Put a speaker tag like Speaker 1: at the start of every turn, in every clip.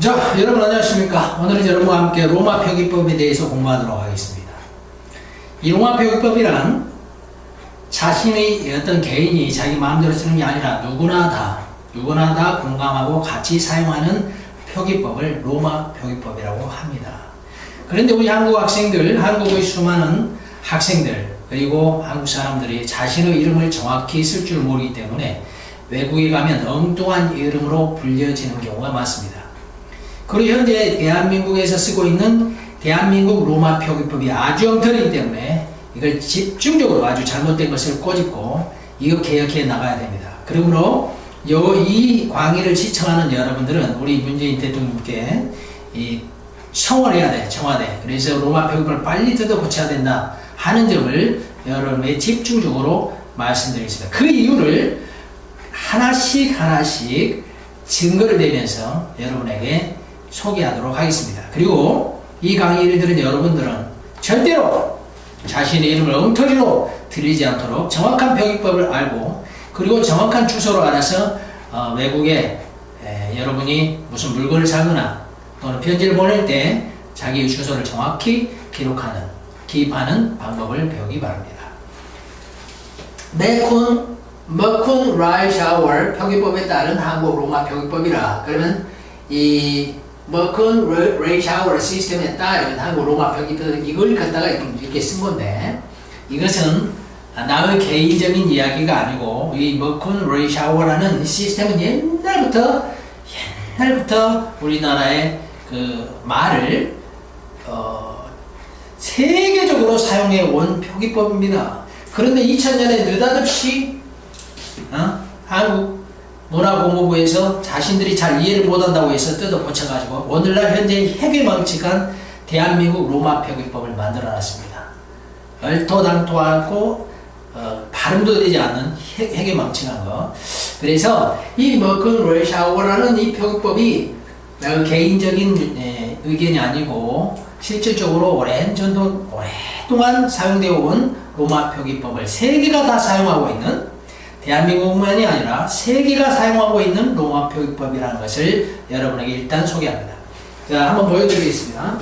Speaker 1: 자, 여러분 안녕하십니까? 오늘은 여러분과 함께 로마 표기법에 대해서 공부하도록 하겠습니다. 이 로마 표기법이란 자신의 어떤 개인이 자기 마음대로 쓰는 게 아니라 누구나 다, 누구나 다 공감하고 같이 사용하는 표기법을 로마 표기법이라고 합니다. 그런데 우리 한국 학생들, 한국의 수많은 학생들, 그리고 한국 사람들이 자신의 이름을 정확히 쓸 줄 모르기 때문에 외국에 가면 엉뚱한 이름으로 불려지는 경우가 많습니다. 그리고 현재 대한민국에서 쓰고 있는 대한민국 로마 표기법이 아주 엉터리기 때문에 이걸 집중적으로 아주 잘못된 것을 꼬집고 이거 개혁해 나가야 됩니다. 그러므로 이 강의를 시청하는 여러분들은 우리 문재인 대통령께 이 청원해야 돼, 청와대. 그래서 로마 표기법을 빨리 뜯어 고쳐야 된다 하는 점을 여러분에 집중적으로 말씀드리겠습니다. 그 이유를 하나씩 하나씩 증거를 대면서 여러분에게 소개하도록 하겠습니다. 그리고 이 강의를 들은 여러분들은 절대로 자신의 이름을 엉터리로 들리지 않도록 정확한 표기법을 알고 그리고 정확한 주소로 알아서 어, 외국에 에, 여러분이 무슨 물건을 사거나 또는 편지를 보낼 때 자기의 주소를 정확히 기록하는 기입하는 방법을 배우기 바랍니다. 메콘 머쿤 라이 샤워 표기법에 따른 한국 로마 표기법이라 그러면 이 머큰 레이 샤워 시스템에 따른 한국 로마 표기법 이걸 갖다가 이렇게 쓴 건데 이것은 나의 개인적인 이야기가 아니고 이 머큰 레이 샤워라는 시스템은 옛날부터 옛날부터 우리나라의 그 말을 어, 세계적으로 사용해 온 표기법입니다. 그런데 2000년에 느닷없이 어? 한국 문화공무부에서 자신들이 잘 이해를 못한다고 해서 뜯어 고쳐가지고 오늘날 현재 해괴망측한 대한민국 로마 표기법을 만들어놨습니다. 얼토당토하고 어, 발음도 되지 않는 해괴망측한 거. 그래서 이 머큰 레샤워라는 이 표기법이 개인적인 에, 의견이 아니고 실질적으로 오랜 전도 오랫동안 사용되어 온 로마 표기법을 세계가 다 사용하고 있는 대한민국만이 아니라 세계가 사용하고 있는 로마 표기법이라는 것을 여러분에게 일단 소개합니다. 자, 한번 보여드리겠습니다.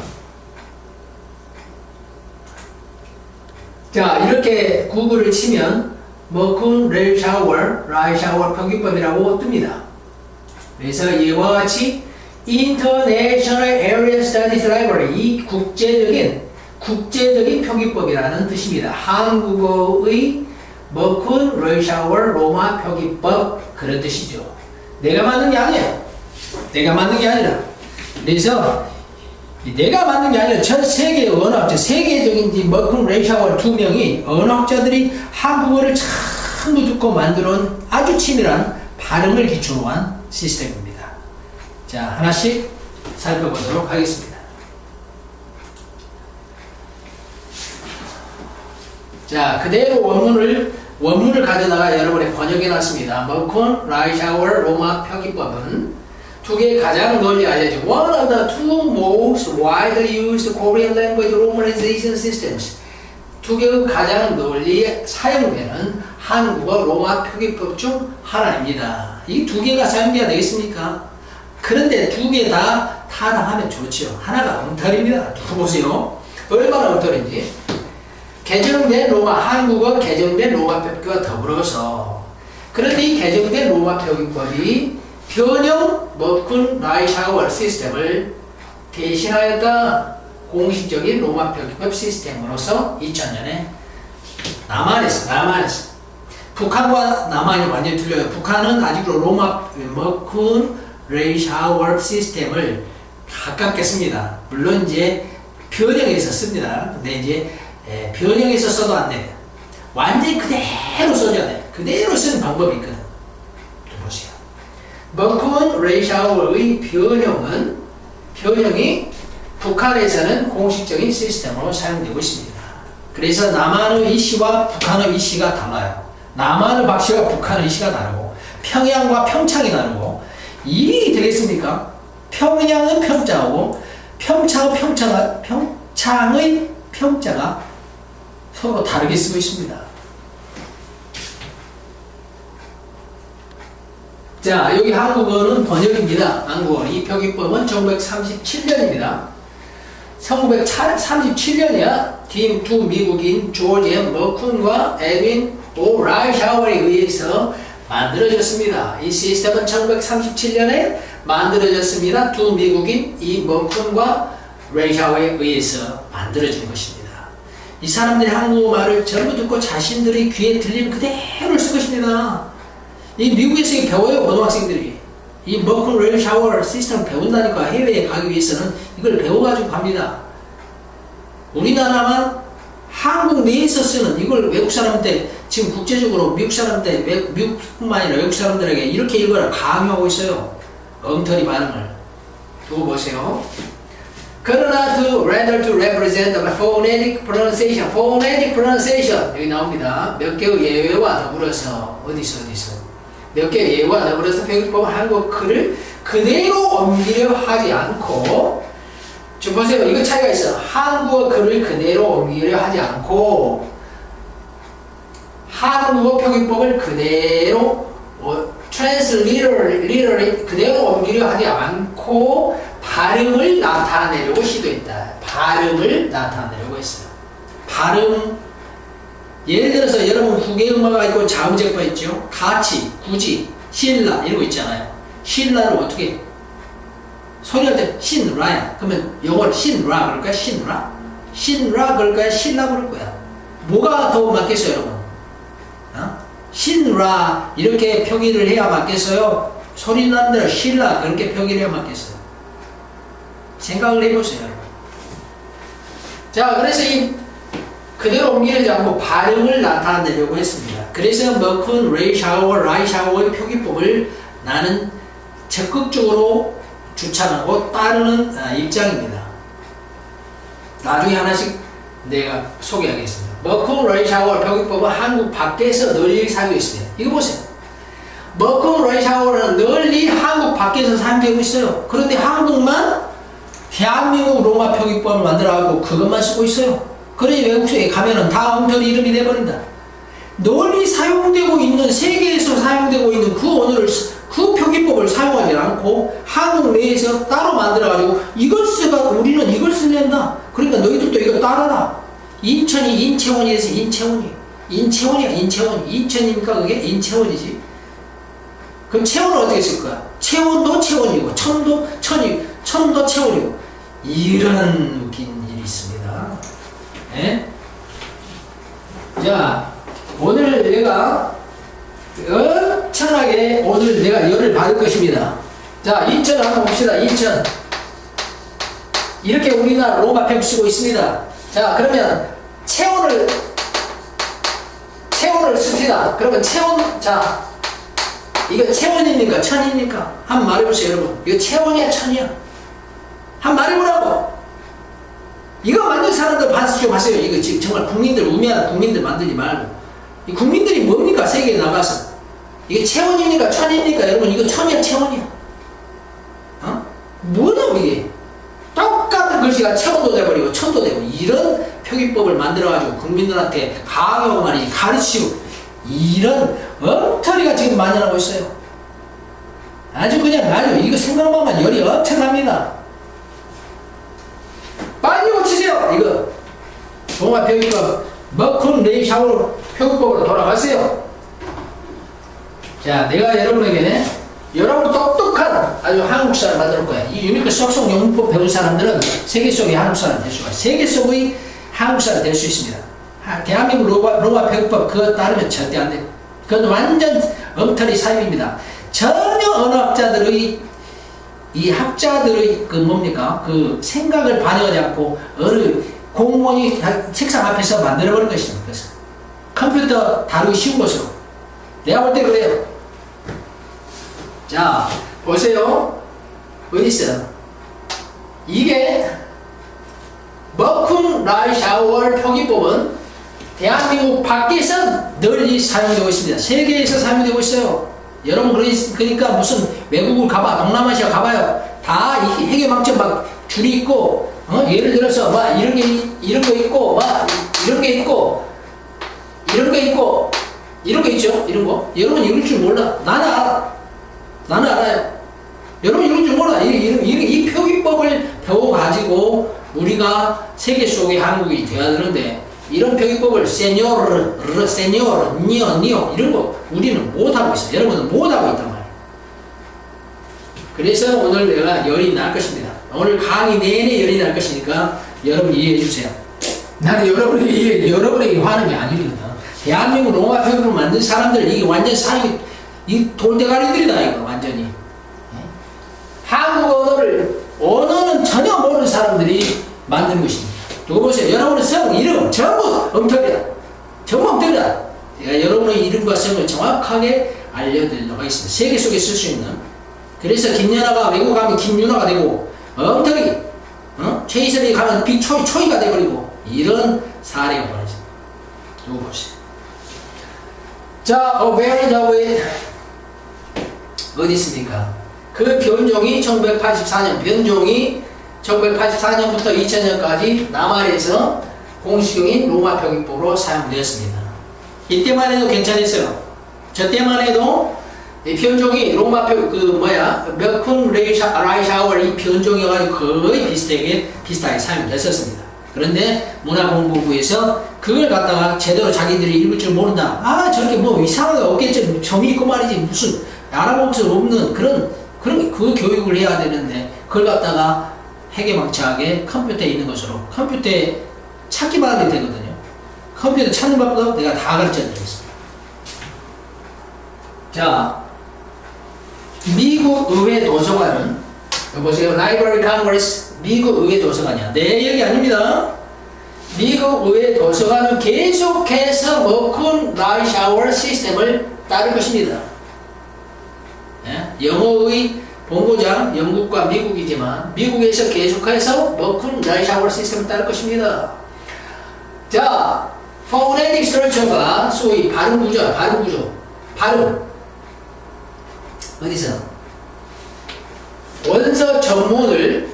Speaker 1: 자, 이렇게 구글을 치면 머쿤 레일 샤워, 라이 샤워 표기법이라고 뜹니다. 그래서 이와 같이 International Area Studies Library, 이 국제적인 국제적인 표기법이라는 뜻입니다. 한국어의 머쿤 러시아워 로마 표기법 그런 뜻이죠. 내가 만든 게 아니에요. 내가 만든 게 아니라. 그래서 내가 만든 게 아니라 전 세계 언어학자, 세계적인 머큰 레이샤워 두 명이 언어학자들이 한국어를 전부 듣고 만들어온 아주 치밀한 발음을 기초로 한 시스템입니다. 자, 하나씩 살펴보도록 하겠습니다. 자, 그대로 원문을 원문을 가져다가 여러분의 번역해 놨습니다. 머콘 라이샤워 로마 표기법은 두 개 가장 널리 알려진 one of the two most widely used Korean language romanization systems 두 개의 가장 널리 사용되는 한국어 로마 표기법 중 하나입니다. 이 두 개가 사용돼야 되겠습니까? 그런데 두 개 다 타당하면 좋죠. 하나가 엉터리입니다. 두고 보세요. 얼마나 엉터리인지. 개정된 로마 한국어 개정된 로마 표기와 더불어서 그런데 이 개정된 로마 표기법이 변형 머쿤 라이샤워 시스템을 대신하였다 공식적인 로마 표기법 시스템으로서 2000년에 남한에서 남한에서 북한과 남한이 완전히 틀려요. 북한은 아직도 로마 머쿤 레이샤워 시스템을 가깝게 습니다. 물론 이제 변형해서 씁니다. 근데 이제 예, 변형해서 써도 안 돼. 완전히 그대로 써줘야 돼. 그대로 쓰는 방법이 있거든. 좀 보세요. 벙컨 레이샤워의 변형은 변형이 북한에서는 공식적인 시스템으로 사용되고 있습니다. 그래서 남한의 이시와 북한의 이시가 달라요. 남한의 박씨와 북한의 이시가 다르고 평양과 평창이 다르고 이 되겠습니까? 평양은 평자하고 평창은 평창, 평창의 평자가 서로 다르게 쓰고 있습니다. 자, 여기 한국어는 번역입니다. 한국어. 이 표기법은 1937년입니다. 1937년이야. 팀 두 미국인 조지 엠 머쿤과 에드윈 오 라이샤워에 의해서 만들어졌습니다. 이 시스템은 1937년에 만들어졌습니다. 두 미국인 이 머쿤과 레이샤워에 의해서 만들어진 것입니다. 이 사람들이 한국말을 전부 듣고 자신들의 귀에 들리는 그대로 쓸 것입니다. 이 미국에서 배워요, 고등학생들이. 이 머큰 레일 샤워 시스템 배운다니까 해외에 가기 위해서는 이걸 배워가지고 갑니다. 우리나라만 한국 내에서 쓰는 이걸 외국 사람한테 지금 국제적으로 미국 사람한테 외- 미국뿐만 아니라 외국 사람들에게 이렇게 읽어라 강요하고 있어요. 엉터리 발음을. 두고 보세요. 그러나 to rather to represent the phonetic pronunciation, phonetic pronunciation 여기 나옵니다. 몇 개의 예외와 더불어서 어디서 어디서 몇 개의 예외와 더불어서 표기법 한국 글을 그대로 옮기려 하지 않고 지금 보세요. 이거 차이가 있어. 한국어 글을 그대로 옮기려 하지 않고 한국어 표기법을 그대로 어, transliterally 그대로 옮기려 하지 않고 발음을 나타내려고 시도했다. 발음을 나타내려고 했어요. 발음 예를 들어서 여러분 후계음화가 있고 자음제가 있죠. 같이, 굳이, 신라 이런 거 있잖아요. 신라를 어떻게 해? 소리할 때 신라야. 그러면 영어를 신라 그럴까요? 신라? 신라 그럴까요? 신라 그럴 거야. 뭐가 더 맞겠어요, 여러분? 어? 신라 이렇게 표기를 해야 맞겠어요? 소리 나는 대로 신라 그렇게 표기를 해야 맞겠어요? 생각을 해보세요. 자, 그래서 이 그대로 옮기지 않고 발음을 나타내려고 했습니다. 그래서 머큰, 레이 샤워, 라이 샤워의 표기법을 나는 적극적으로 추천하고 따르는 아, 입장입니다. 나중에 하나씩 내가 소개하겠습니다. 레이 샤워 표기법은 한국 밖에서 널리 사용되고 있습니다. 이거 보세요. 레이 샤워는 널리 한국 밖에서 사용되고 있어요. 그런데 한국만 대한민국 로마 표기법을 만들어가고 그것만 쓰고 있어요. 그러니 외국에 가면은 다 엉터리 이름이 돼버린다. 널리 사용되고 있는 세계에서 사용되고 있는 그 언어를 쓰- 그 표기법을 사용하지 않고 한국 내에서 따로 만들어가지고 이걸 쓰가 우리는 이걸 쓸랜다. 그러니까 너희들도 이거 따라라. 인천이 인체원이 돼서 인체원이 인체원이야 인체원 인천이니까 그게 인체원이지. 그럼 체원은 어떻게 쓸 거야? 체원도 체원이고 천도 천이 천도 체원이고 이런 웃긴 일이 있습니다. 예? 자 오늘 내가 엄청나게 오늘 내가 열을 받을 것입니다. 자 2천 한번 봅시다. 2천 이렇게 우리나라 로마 팩 쓰고 있습니다. 자 그러면 체온을 체온을 씁시다. 그러면 체온 자 이거 체온입니까? 천입니까? 한번 말해보세요, 여러분. 이거 체온이야, 천이야? 한번 말해보라고. 이거 만든 사람들 반수 좀 하세요. 이거 지금 정말 국민들, 우매한 국민들 만들지 말고. 이 국민들이 뭡니까? 세계에 나가서. 이게 체온입니까? 천입니까? 여러분, 이거 천이야, 체온이야? 어? 뭐냐고, 이게. 글씨가 체온도 돼버리고, 천도 되고, 이런 표기법을 만들어가지고 국민들한테 강요하고 말이지, 가르치고, 이런 엉터리가 지금 만연하고 있어요. 아주 그냥 아주 이거 생각만 열이 엄청납니다. 빨리 고치세요. 이거 종합 표기법 머큰 레이 샤워 표기법으로 돌아가세요. 자, 내가 여러분에게 여러분 똑똑한 아주 한국 사람 만들 거야. 이 유니크 속성 영문법 배운 사람들은 세계 속의 한국 사람 될 수가. 세계 속의 한국 사람 될 수 있습니다. 아, 대한민국 로마, 로마 표기법 그거 따르면 절대 안 돼요. 그건 완전 엉터리 사입입니다. 전혀 언어학자들의 이 학자들의 그 뭡니까 그 생각을 반영하지 않고 어느 공무원이 책상 앞에서 만들어버린 것입니다. 그래서 컴퓨터 다루기 쉬운 것으로 내가 볼 때 그래요. 자 보세요 어디 있어요? 이게 머쿵 라이 샤워 표기법은 대한민국 밖에선 널리 사용되고 있습니다. 세계에서 사용되고 있어요. 여러분 그러니- 그러니까 무슨 외국을 가봐 동남아시아 가봐요. 다이 해계망점 막 줄이 있고 어? 예를 들어서 막 이런 게 이- 이런 거 있고 막 이런 게 있고 이런 거 있고 이런 거 있죠. 이런 거 여러분 이럴 줄 몰라. 나는 알아. 나는 알아요. 여러분 이런 줄 몰라. 이, 이, 이, 이 표기법을 배워가지고 우리가 세계 속에 한국이 돼야 되는데 이런 표기법을 세뇨르, 르, 세뇨르, 니어, 니어 이런 거 우리는 못하고 있어요. 여러분은 못하고 있단 말이에요. 그래서 오늘 내가 열이 날 것입니다. 오늘 강의 내내 열이 날 것이니까 여러분 이해해 주세요. 나는 여러분에게, 여러분에게 화는 게 아니거든. 대한민국 로마 표기로 만든 사람들 이게 완전 사기 이, 이 돌대가리들이다, 이거, 완전히. 예? 한국 언어를, 언어는 전혀 모르는 사람들이 만든 것입니다. 두고 보세요. 여러분의 성, 이름, 전부 엉터리다. 전부 엉터리다. 제가 여러분의 이름과 성을 정확하게 알려드리도록 하겠습니다. 세계 속에 쓸 수 있는. 그래서 김연아가 외국 가면 김윤아가 되고, 엉터리, 어? 최이슬이 가면 빅초이, 초이가 돼버리고, 이런 사례가 벌어집니다. 두고 보세요. 자, aware of it. 어디 있습니까? 그 변종이 1984년, 변종이 1984년부터 2000년까지 남한에서 공식적인 로마 표기법으로 사용되었습니다. 이때만 해도 괜찮았어요. 저 때만 해도 이 변종이 로마 표, 그 뭐야, 몇쿤 라이샤워 이 변종이어가지고 거의 비슷하게, 비슷하게 사용됐었습니다. 그런데 문화공부부에서 그걸 갖다가 제대로 자기들이 읽을 줄 모른다. 아, 저렇게 뭐 이상하게 없겠지. 점이 있고 말이지. 무슨 알아볼 수 없는 그런, 그런, 그 교육을 해야 되는데, 그걸 갖다가 해계망치하게 컴퓨터에 있는 것으로 컴퓨터에 찾기만 하면 되거든요. 컴퓨터 찾는 법도 내가 다 가르쳐 드리겠습니다. 자, 미국 의회 도서관은 보세요. 라이브러리 컨그레스 미국 의회 도서관이야. 내 얘기 아닙니다. 미국 의회 도서관은 계속해서 머큰 라이 샤워 시스템을 따를 것입니다. 예? 영어의 본고장 영국과 미국이지만 미국에서 계속해서 머큰 라이샤워 시스템을 따를 것입니다. 자, 포네틱 스트럭처가 소위 발음 구조, 발음 구조, 발음. 어디서? 원서 전문을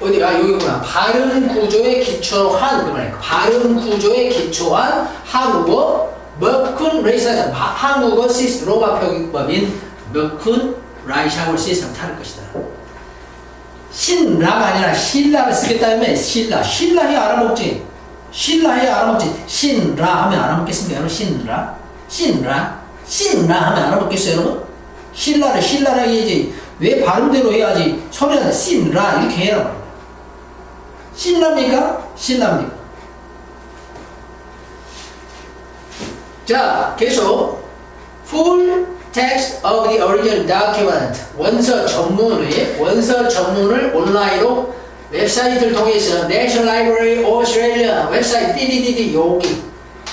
Speaker 1: 어디 아 여기구나. 발음 구조에 기초한 그 말이야 발음 구조에 기초한 한국어 머큰 레이사전 한국어 시스 로마 표기법인 머큰 라이샤워 시스템 탈 것이다. 신라가 아니라 신라를 쓰겠다면 신라. 신라 해 알아먹지. 신라 해 알아먹지. 신라 하면 알아먹겠습니까 여러분? 신라? 신라? 신라 하면 알아먹겠어요 여러분? 신라를 신라라 해야지. 왜 발음대로 해야지? 소리는 신라 이렇게 해라 신랍니까? 신랍니까? 자 계속 full text of the original document 원서 전문의 원서 전문을 온라인으로 웹사이트를 통해서 National Library Australia 웹사이트 띠디디디 여기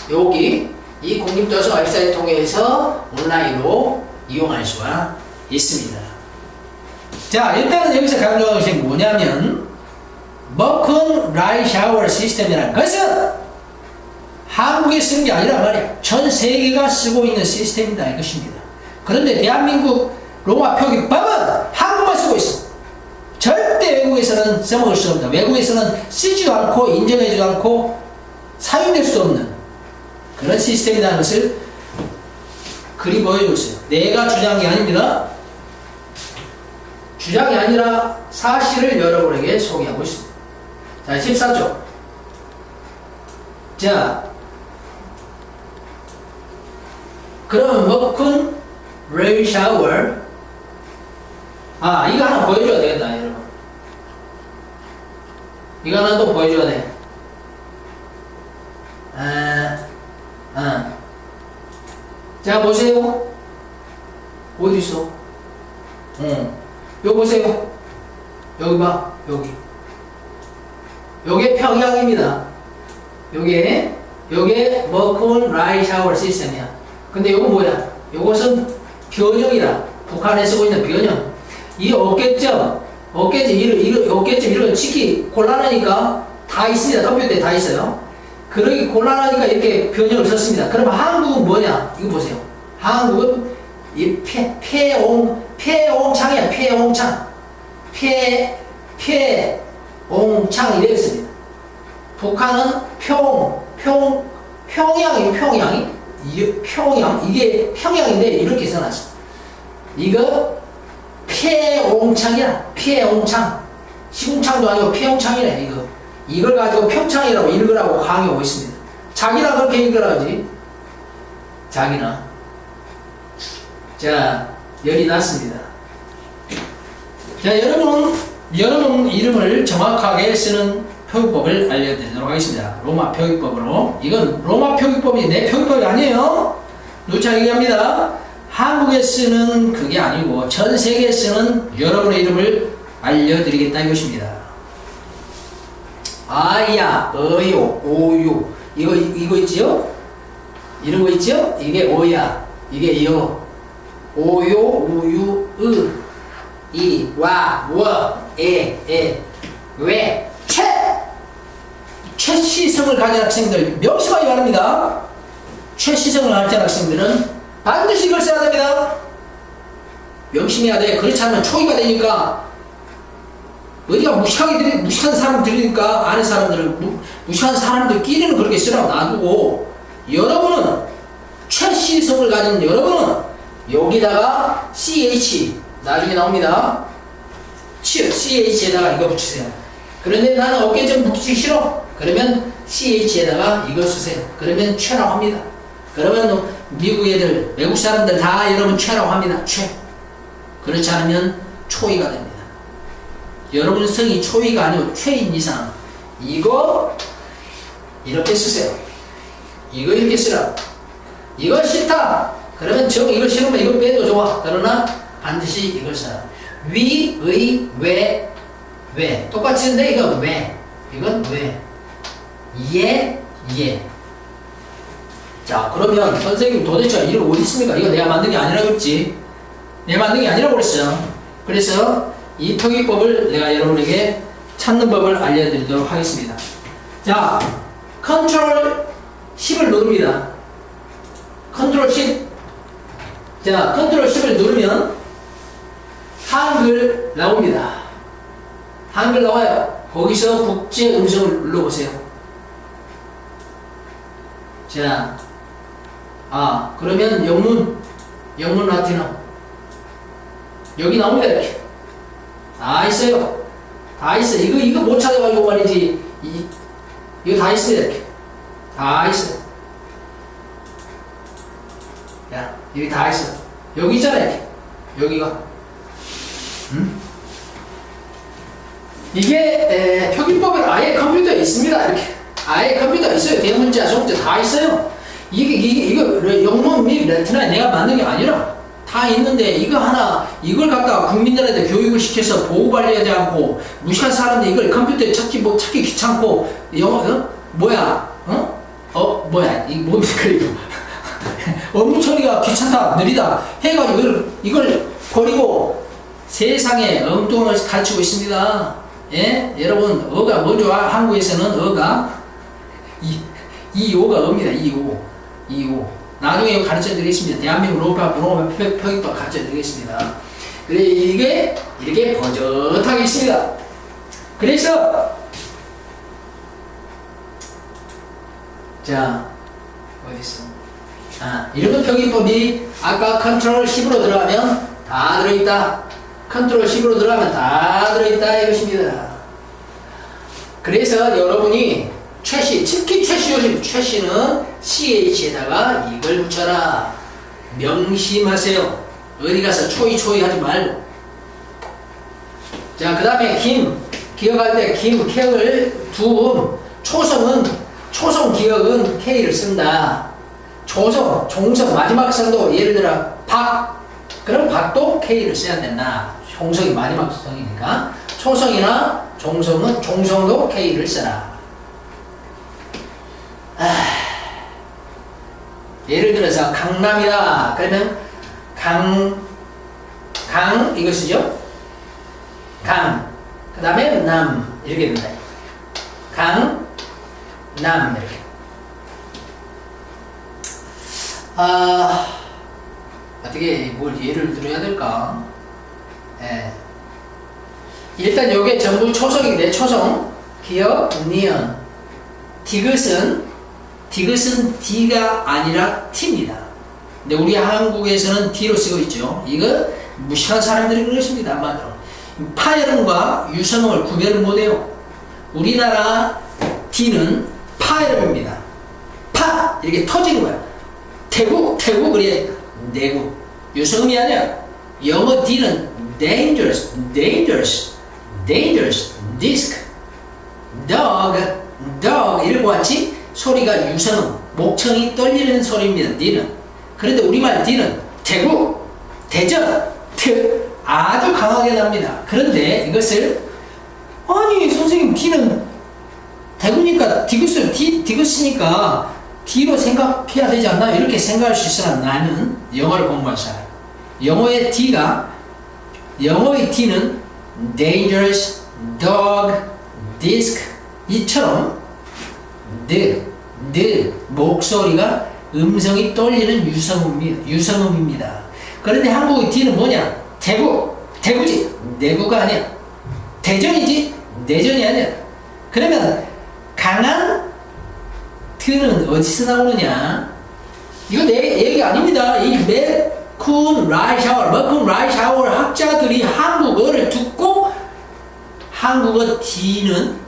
Speaker 1: 여기 이 국립도서 웹사이트 통해서 온라인으로 이용할 수가 있습니다. 자 일단은 여기서 강조하는 것이 뭐냐면 머큰 라이 샤워 시스템이라는 것은 한국에 쓴게 아니라 말이야 전 세계가 쓰고 있는 시스템이다 이것입니다. 그런데 대한민국 로마 표기 법은 한국만 쓰고 있어. 절대 외국에서는 써먹을 수 없다. 외국에서는 쓰지도 않고 인정하지도 않고 사용될 수 없는 그런 시스템이라는 것을 글이 보여줬어요. 내가 주장이 아닙니다. 주장이 아니라 사실을 여러분에게 소개하고 있습니다. 자, 14조. 자, 그러면 먹군 레이 샤워 아 이거 하나 보여줘야 되겠다 여러분. 이거 하나 또 보여줘야 돼. 아, 아. 자 보세요. 어디 있어? 응. 요 보세요. 여기 봐 여기. 요게 평양입니다. 요게 요게 머콘 라이 샤워 시스템이야. 근데 요거 뭐야? 요것은 변형이다. 북한에 쓰고 있는 변형. 이 어깨점, 어깨점, 이런, 이런, 어깨점 이런 거 치기 곤란하니까 다 있습니다. 컴퓨터에 다 있어요. 그러기 곤란하니까 이렇게 변형을 썼습니다. 그러면 한국은 뭐냐? 이거 보세요. 한국은 이 폐, 폐옹, 폐옹창이야. 폐옹창. 폐, 폐옹창 이래 있습니다. 북한은 평, 평, 평양이 평양이 평양 이게 평양인데 이렇게 써놨어. 이거 폐옹창이야. 폐옹창. 시궁창도 아니고 평창이네 이거 이걸 가지고 평창이라고 읽으라고 강요하고 있습니다 자기나 그렇게 읽으라지 자기나 자 열이 났습니다 자 여러분 여러분 이름을 정확하게 쓰는 표기법을 알려드리도록 하겠습니다. 로마 표기법으로. 이건 로마 표기법이 내 표기법이 아니에요. 누차 얘기합니다. 한국에 쓰는 그게 아니고 전 세계에 쓰는 여러분의 이름을 알려드리겠다 이것입니다. 아야, 어요, 오요 이거 이거 있지요? 이런 거 있죠? 이게 오야, 이게 여, 오요, 우유, 으, 이, 와, 워, 에, 에, 왜, 최, 최시성을 가진 학생들 명심하기 바랍니다. 최시성을 가진 학생들은 반드시 이걸 써야 됩니다. 명심해야 돼. 그렇지 않으면 초기가 되니까 어디가 무식하게 들이, 무식한 사람 들으니까 아는 사람들 무, 무식한 사람들끼리는 그렇게 쓰라고 놔두고 여러분은 최시성을 가진 여러분은 여기다가 ch 나중에 나옵니다. ch에다가 이거 붙이세요. 그런데 나는 어깨 좀 붙이기 싫어. 그러면 ch에다가 이거 쓰세요. 그러면 최라고 합니다. 그러면 미국 애들, 외국 사람들 다 여러분 최라고 합니다. 최. 그렇지 않으면 초이가 됩니다. 여러분 성이 초이가 아니고 최인 이상 이거 이렇게 쓰세요. 이거 이렇게 쓰라. 이거 싫다. 그러면 정 이걸 싫으면 이거 빼도 좋아. 그러나 반드시 이걸 써라. 위, 의, 왜, 왜. 똑같이 쓰는데 이건 왜. 이건 왜. 예, 예. 자 그러면 선생님 도대체 이름 어디 있습니까? 이거 내가 만든 게 아니라고 했지. 내가 만든 게 아니라고 그랬어요. 그래서 이 표기법을 내가 여러분에게 찾는 법을 알려드리도록 하겠습니다. 자, 컨트롤 10을 누릅니다. 컨트롤 10. 자, 컨트롤 10을 누르면 한글 나옵니다. 한글 나와요. 거기서 국제 음성을 눌러보세요. 자, 아, 그러면 영문, 영문 라틴어. 여기 나옵니다, 이렇게. 다 있어요. 다 있어. 이거, 이거 못 찾아가지고 말이지. 이, 이거 다 있어요, 이렇게. 다 있어. 야, 여기 다 있어. 여기 있잖아, 이렇게. 여기가. 음? 이게, 에, 표기법은 아예 컴퓨터에 있습니다, 이렇게. 아예 컴퓨터에 있어요. 대문자, 소문자 다 있어요. 이게, 이게, 이거, 영문 및 레트나 내가 만든 게 아니라 다 있는데 이거 하나, 이걸 갖다가 국민들한테 교육을 시켜서 보호받려하지 않고 무식한 사람들 이걸 컴퓨터에 찾기, 뭐, 찾기 귀찮고, 영어, 어? 뭐야, 어? 어, 뭐야, 이 뭡니까, 이거. 업무 처리가 귀찮다, 느리다 해가지고 이걸, 이걸 버리고 세상에 엉뚱한 것을 가르치고 있습니다. 예? 여러분, 어가 뭐죠? 한국에서는 어가 이, 이 오가 업니다. 이 오. 2호. 나중에 가르쳐 드리겠습니다. 대한민국 로파 로마 표기법 가르쳐 드리겠습니다. 그래 이게 이렇게 버젓하게 있습니다. 그래서 자 어디 있어? 아 이런 표기법이 아까 컨트롤 10으로 들어가면 다 들어있다. 컨트롤 10으로 들어가면 다 들어있다 이것입니다. 그래서 여러분이 최씨, 특히 최씨 요즘 최씨는 CH에다가 이걸 붙여라. 명심하세요. 어디 가서 초이 초이 하지 말고. 자, 그 다음에 김. 기억할 때 김, 캔을 두 음. 초성은, 초성 기억은 K를 쓴다. 조성, 종성, 마지막 성도 예를 들어 박. 그럼 박도 K를 써야 된다. 종성이 마지막 성이니까. 초성이나 종성은 종성도 K를 써라. 예를 들어서 강남이다. 그러면 강, 강 이거 쓰죠? 강. 그 다음에 남 이렇게 된다. 강, 남 이렇게. 아 어떻게 뭘 예를 들어야 될까? 예. 일단 요게 전부 초성인데 초성 기억, 니은, 디귿은 디귿은 D가 아니라 T입니다. 근데 우리 한국에서는 D로 쓰고 있죠. 이거 무식한 사람들이 그러십니다. 한마디로. 파열음과 유선음을 구별을 못해요. 우리나라 D는 파열음입니다. 파 이렇게 터지는 거야. 태국 태국 그래 내국 유선음이 아니야. 영어 D는 dangerous, dangerous, dangerous, disc, dog, dog 이런 것 같이 소리가 유선음, 목청이 떨리는 소리입니다. D는. 그런데 우리말 D는 태국, 대전, 트 아주 강하게 납니다. 그런데 이것을 아니 선생님 D는 대구니까 디귿을 디, 디귿이니까 D로 생각해야 되지 않나 이렇게 생각할 수 있으나 나는 영어를 공부한 사람 영어의 D가 영어의 D는 dangerous, dog, disc 이처럼 느, 느 목소리가 음성이 떨리는 유성음입니다. 유성음입니다. 그런데 한국의 D는 뭐냐? 대구, 대구지. 내구가 아니야. 대전이지. 내전이 아니야. 그러면 강한 트는 어디서 나오느냐? 이거 내 얘기 아닙니다. 이 맥쿤 라이샤워, 맥쿤 라이샤워 학자들이 한국어를 듣고 한국어 D는